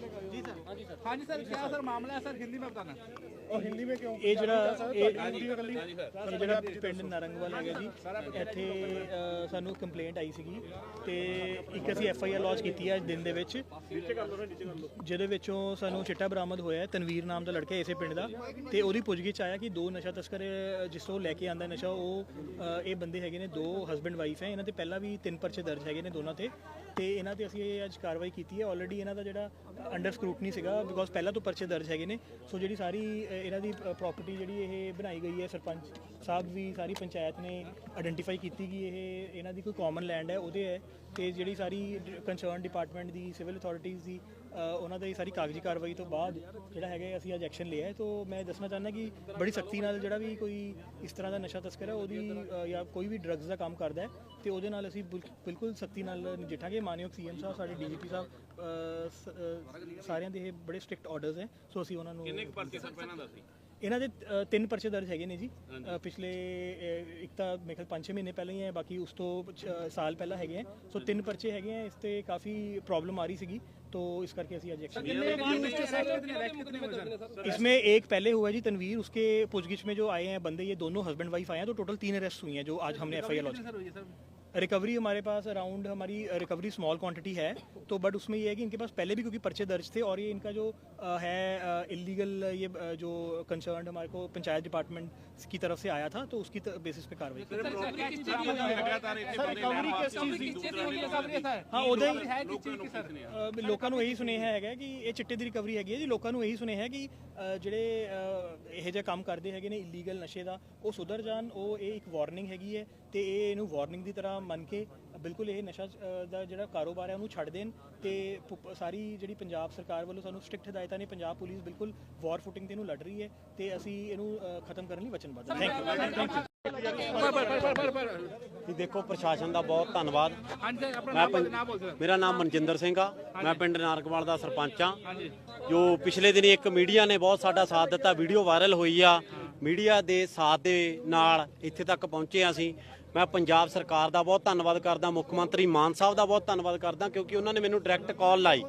জি हाँ जी सर क्या सर मामला है सर हिंदी में बताना और हिंदी में क्यों ਇਹ ਜਿਹੜਾ ਇਹ हिंदी में कर ली ਇਹ ਜਿਹੜਾ ਪਿੰਡ ਨਰੰਗਵਾਲ ਹੈਗਾ ਜੀ ਇੱਥੇ ਅ, ਸਾਨੂੰ ਕੰਪਲੇਂਟ ਆਈ ਸੀਗੀ ਤੇ ਇੱਕ ਅਸੀਂ ਐਫ ਆਈ ਆਰ ਲੌਂਚ ਕੀਤੀ ਹੈ ਅੱਜ ਦਿਨ ਦੇ ਵਿੱਚ ਜਿਹਦੇ ਵਿੱਚੋਂ ਸਾਨੂੰ ਚਿੱਟਾ ਬਰਾਮਦ ਹੋਇਆ ਹੈ ਤਨਵੀਰ ਨਾਮ ਦਾ ਲੜਕਾ ਹੈ ਇਸੇ ਪਿੰਡ ਦਾ ਤੇ ਉਹਦੀ ਪੁੱਛਗਿੱਛ ਆਇਆ ਕਿ ਦੋ ਨਸ਼ਾ ਤਸਕਰ ਅ, ਜਿਸ ਤੋਂ ਲੈ ਕੇ ਆਂਦਾ ਨਸ਼ਾ ਉਹ ਅ, ਇਹ ਬੰਦੇ ਹੈਗੇ ਨੇ ਦੋ ਹਸਬੰਡ ਵਾਈਫ ਹੈ ਇਹਨਾਂ ਤੇ ਪਹਿਲਾਂ ਵੀ ਤਿੰਨ ਪਰਚੇ ਦਰਜ ਹੈਗੇ ਨੇ ਦੋਨਾਂ ਤੇ ਤੇ ਇਹਨਾਂ ਤੇ ਅਸੀਂ ਇਹ ਅੱਜ ਕਾਰਵਾਈ ਕੀਤੀ ਹੈ ਆਲਰੇਡੀ ਇਹਨਾਂ ਦਾ ਜਿਹੜਾ ਅੰਡਰ ਸਕਰੂਟਨੀ ਸੀਗਾ ਬਿਕੋਜ਼ ਪਹਿਲਾਂ ਤੋਂ ਪਰਚੇ ਦਰਜ ਹੈਗੇ ਨੇ। ਸੋ ਜਿਹੜੀ ਸਾਰੀ ਅ, ਇਹਨਾਂ ਦੀ ਪ੍ਰਾਪਰਟੀ ਜਿਹੜੀ ਇਹ ਬਣਾਈ ਗਈ ਹੈ ਸਰਪੰਚ ਸਾਹਿਬ ਵੀ ਸਾਰੀ ਪੰਚਾਇਤ ਨੇ ਆਇਡੈਂਟੀਫਾਈ ਕੀਤੀ ਕਿ ਇਹ ਇਹਨਾਂ ਦੀ ਕੋਈ ਕਾਮਨ ਲੈਂਡ ਹੈ ਉਹਦੇ ਹੈ। ਤੇ ਜਿਹੜੀ ਸਾਰੀ ਕੰਸਰਨ ਡਿਪਾਰਟਮੈਂਟ ਦੀ ਸਿਵਲ ਅਥਾਰਟੀਜ਼ ਦੀ ਉਹਨਾਂ ਦੀ ਸਾਰੀ ਕਾਗਜ਼ੀ ਕਾਰਵਾਈ ਤੋਂ ਬਾਅਦ ਜਿਹੜਾ ਹੈਗਾ ਅਸੀਂ ਅੱਜ ਐਕਸ਼ਨ ਲਿਆ ਹੈ। ਤੋਂ ਮੈਂ ਦੱਸਣਾ ਚਾਹੁੰਦਾ ਕਿ ਬੜੀ ਸਖਤੀ ਨਾਲ ਜਿਹੜਾ ਵੀ ਕੋਈ ਇਸ ਤਰ੍ਹਾਂ ਦਾ ਨਸ਼ਾ ਤਸਕਰ ਹੈ, ਉਹਦੀ ਜਾਂ ਕੋਈ ਵੀ ਡਰੱਗਸ ਦਾ ਕੰਮ ਕਰਦਾ ਹੈ ਤੇ ਉਹਦੇ ਨਾਲ ਅਸੀਂ ਬਿਲ- ਬਿਲਕੁਲ ਸਖਤੀ ਨਾਲ ਨਜਿੱਠਾਂਗੇ। ਮਾਨਯੋਗ ਸੀਐਮ ਸਾਹਿਬ, ਸਾਡੇ ਡੀਜੀਪੀ ਸਾਹਿਬ ਸ- ਸਾਰਿਆਂ ਦੇ ਇਹ ਬੜੇ ਸਟ੍ਰਿਕਟ ਆਰਡਰਸ ਹੈ। ਸੋ ਅਸੀਂ ਉਹਨਾਂ ਨੂੰ ਕਿੰਨੇ ਪਰਚੇ ਸਰ, ਪਹਿਲਾਂ ਦੱਸੀ इन्हों ਦੇ ਤਿੰਨ ਪਰਚੇ है ਹੈਗੇ ਨੇ ਜੀ ਪਿਛਲੇ ਇੱਕ ਤਾਂ ਮੇਖਲ 5-6 ਮਹੀਨੇ ਪਹਿਲਾਂ ਹੀ ਹੈ ਬਾਕੀ ਉਸ ਤੋਂ ਸਾਲ ਪਹਿਲਾਂ ਹੈਗੇ ਆ ਸੋ ਤਿੰਨ ਪਰਚੇ ਹੈਗੇ ਆ ਇਸ ਤੇ ਕਾਫੀ तो इस करके अभी आज एक्शन इसमें एक पहले हुआ जी तनवीर उसके पूछगिछ में जो आए हैं बंदे ये दोनों हस्बैंड वाइफ आए हैं तो टोटल तीन अरेस्ट हुई हैं जो आज हमने F I R launch recovery हमारे पास अराउंड हमारी रिकवरी स्मॉल क्वांटिटी है तो बट उसमें ये है कि इनके पास पहले भी क्योंकि पर्चे दर्ज थे और ये इनका जो अ, है इलीगल ये अ, जो कंसर्न हमारे को पंचायत डिपार्टमेंट की तरफ से आया था तो उसकी बेसिस पे कार्रवाई की। रिकवरी किस चीज की ਹਾਂ ਉਹਦਾ ਹੀ ਅ, ਲੋਕਾਂ ਨੂੰ ਇਹੀ ਸੁਨੇਹਾ ਹੈਗਾ ਕਿ ਇਹ ਚਿੱਟੇ ਦੀ ਰਿਕਵਰੀ ਹੈਗੀ ਹੈ ਜੀ ਲੋਕਾਂ ਨੂੰ ਇਹੀ ਸੁਨੇਹਾ ਹੈ ਕਿ ਅ, ਜਿਹੜੇ ਇਹੋ ਜਿਹੇ ਕੰਮ ਕਰਦੇ ਹੈਗੇ ਨੇ ਇਲੀਗਲ ਨਸ਼ੇ ਦਾ, ਉਹ ਸੁਧਰ ਜਾਣ, ਉਹ ਇਹ ਇੱਕ ਵਾਰਨਿੰਗ ਹੈਗੀ ਹੈ ਤੇ ਇਹ ਇਹਨੂੰ ਵਾਰਨਿੰਗ ਦੀ ਤਰ੍ਹਾਂ ਮੰਨ ਕੇ ਬਿਲਕੁਲ ਇਹ ਨਸ਼ਾ ਦਾ ਜਿਹੜਾ ਕਾਰੋਬਾਰ ਹੈ ਉਹਨੂੰ ਛੱਡ ਦੇਣ ਤੇ ਸਾਰੀ ਜਿਹੜੀ ਪੰਜਾਬ ਸਰਕਾਰ ਵੱਲੋਂ ਸਾਨੂੰ ਸਟ੍ਰਿਕਟ ਹਦਾਇਤਾਂ ਨੇ ਪੰਜਾਬ ਪੁਲਿਸ ਬਿਲਕੁਲ ਵਾਰ ਫੁਟਿੰਗ ਤੇ ਇਹਨੂੰ ਲੜ ਰਹੀ ਹੈ ਤੇ ਅਸੀਂ ਇਹਨੂੰ ਖਤਮ ਕਰਨ ਲਈ ਵਚਨਬੱਧ ਹਾਂ। ਥੈਂਕ ਯੂ ਦੇਖੋ ਪ੍ਰਸ਼ਾਸਨ ਦਾ ਬਹੁਤ ਧੰਨਵਾਦ। ਮੈਂ ਮੇਰਾ ਨਾਮ ਮਨਜਿੰਦਰ ਸਿੰਘ ਆ। ਮੈਂ ਪਿੰਡ ਨਾਰਕਵਾਲ ਦਾ ਸਰਪੰਚ ਆ। ਜੋ ਪਿਛਲੇ ਦਿਨੀ ਇੱਕ ਮੀਡੀਆ ਨੇ ਬਹੁਤ ਸਾਡਾ ਸਾਥ ਦਿੱਤਾ ਵੀਡੀਓ ਵਾਇਰਲ ਹੋਈ ਆ। ਮੀਡੀਆ ਦੇ ਸਾਥ ਦੇ ਨਾਲ ਇੱਥੇ ਤੱਕ ਪਹੁੰਚੇ ਆ ਅਸੀਂ। ਮੈਂ ਪੰਜਾਬ ਸਰਕਾਰ ਦਾ ਬਹੁਤ ਧੰਨਵਾਦ ਕਰਦਾ, ਮੁੱਖ ਮੰਤਰੀ ਮਾਨ ਸਾਹਿਬ ਦਾ ਬਹੁਤ ਧੰਨਵਾਦ ਕਰਦਾ, ਕਿਉਂਕਿ ਉਹਨਾਂ ਨੇ ਮੈਨੂੰ ਡਾਇਰੈਕਟ ਕਾਲ ਲਾਈ।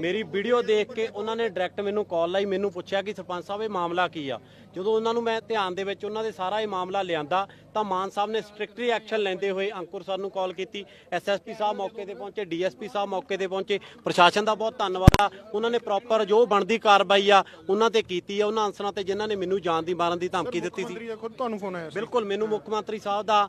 ਮੇਰੀ ਵੀਡੀਓ ਦੇਖ ਕੇ ਉਹਨਾਂ ਨੇ ਡਾਇਰੈਕਟ ਮੈਨੂੰ ਕਾਲ ਲਾਈ, ਮੈਨੂੰ ਪੁੱਛਿਆ ਕਿ ਸਰਪੰਚ ਸਾਹਿਬ, ਇਹ ਮਾਮਲਾ ਕੀ ਆ? ਜਦੋਂ ਉਹਨਾਂ ਨੂੰ ਮੈਂ ਧਿਆਨ ਦੇ ਵਿੱਚ, ਉਹਨਾਂ ਦੇ ਸਾਰਾ ਇਹ ਮਾਮਲਾ ਲਿਆਂਦਾ ਤਾਂ ਮਾਨ ਸਾਹਿਬ ਨੇ ਸਟ੍ਰਿਕਟਲੀ ਐਕਸ਼ਨ ਲੈਂਦੇ ਹੋਏ ਅੰਕੁਰ ਸਰ ਨੂੰ ਕਾਲ ਕੀਤੀ। ਐਸਐਸਪੀ ਸਾਹਿਬ ਮੌਕੇ ਤੇ ਪਹੁੰਚੇ ਡੀਐਸਪੀ ਸਾਹਿਬ ਮੌਕੇ ਤੇ ਪਹੁੰਚੇ। ਪ੍ਰਸ਼ਾਸਨ ਦਾ ਬਹੁਤ ਧੰਨਵਾਦ ਆ। ਉਹਨਾਂ ਨੇ ਪ੍ਰੋਪਰ ਜੋ ਬਣਦੀ ਕਾਰਵਾਈ ਆ ਉਹਨਾਂ ਤੇ ਕੀਤੀ ਆ। ਉਹਨਾਂ ਅਨਸਰਾਂ ਤੇ ਜਿਨ੍ਹਾਂ ਨੇ ਮੈਨੂੰ ਜਾਨ ਦੀ ਮਾਰਨ ਦੀ ਧਮਕੀ ਦਿੱਤੀ ਸੀ। ਤੁਹਾਨੂੰ ਫੋਨ ਆਇਆ ਬਿਲਕੁਲ ਮੈਨੂੰ ਮੁੱਖ ਮੰਤਰੀ ਸਾਹਿਬ ਦਾ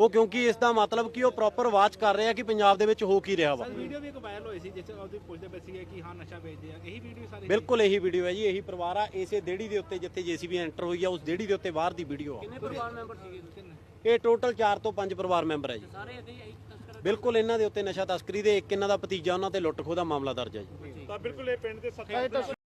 ਉਹ ਕਿਉਂਕਿ ਇਸ ਦਾ ਮਤਲਬ ਕਿ ਉਹ ਪ੍ਰੋਪਰ ਵਾਚ ਕਰ ਰਿਹਾ ਕਿ ਪੰਜਾਬ ਦੇ ਵਿੱਚ ਹੋ ਕੀ ਰਿਹਾ ਵਾ। ਵੀਡੀਓ ਵੀ ਇੱਕ ਵਾਇਰਲ ਹੋਈ ਸੀ ਜਿਸ ਉਹਦੇ ਪੁੱਛਦੇ ਪਏ ਸੀਗੇ ਕਿ ਹਾਂ ਨਸ਼ਾ ਵੇਚਦੇ ਆ। ਇਹੀ ਵੀਡੀਓ ਸਾਰੀ ਬਿਲਕੁਲ ਇਹੀ ਵੀਡੀਓ ਹੈ ਜੀ ਇਹੀ ਪਰਿਵਾਰ ਆ। ਇਸੇ ਦੇੜੀ ਦੇ ਉੱਤੇ ਜਿੱਥੇ ਜੀਸੀਬੀ ਐਂਟਰ ਹੋਈ ਆ ਉਸ ਦੇੜੀ ਦੇ ਉੱਤੇ ਬਾਹਰ ਦੀ ਵੀਡੀਓ ਆ। ਕਿੰਨੇ ਪਰਿਵਾਰ ਮੈਂਬਰ ਸੀਗੇ ਕਿੰਨੇ ਇਹ ਟੋਟਲ 4 ਤੋਂ 5 ਪਰਿਵਾਰ ਮੈਂਬਰ ਹੈ ਜੀ। ਬਿਲਕੁਲ ਇਹਨਾਂ ਦੇ ਉੱਤੇ ਨਸ਼ਾ ਤਸਕਰੀ ਦੇ ਇੱਕ ਇਹਨਾਂ ਦਾ ਭਤੀਜਾ ਉਹਨਾਂ ਤੇ ਲੁੱਟ ਖੋਹ ਦਾ ਮਾਮਲਾ ਦਰਜ ਹੈ ਜੀ। ਤਾਂ ਬਿਲਕੁਲ ਇਹ ਪਿੰਡ ਦੇ ਸੱਤਾ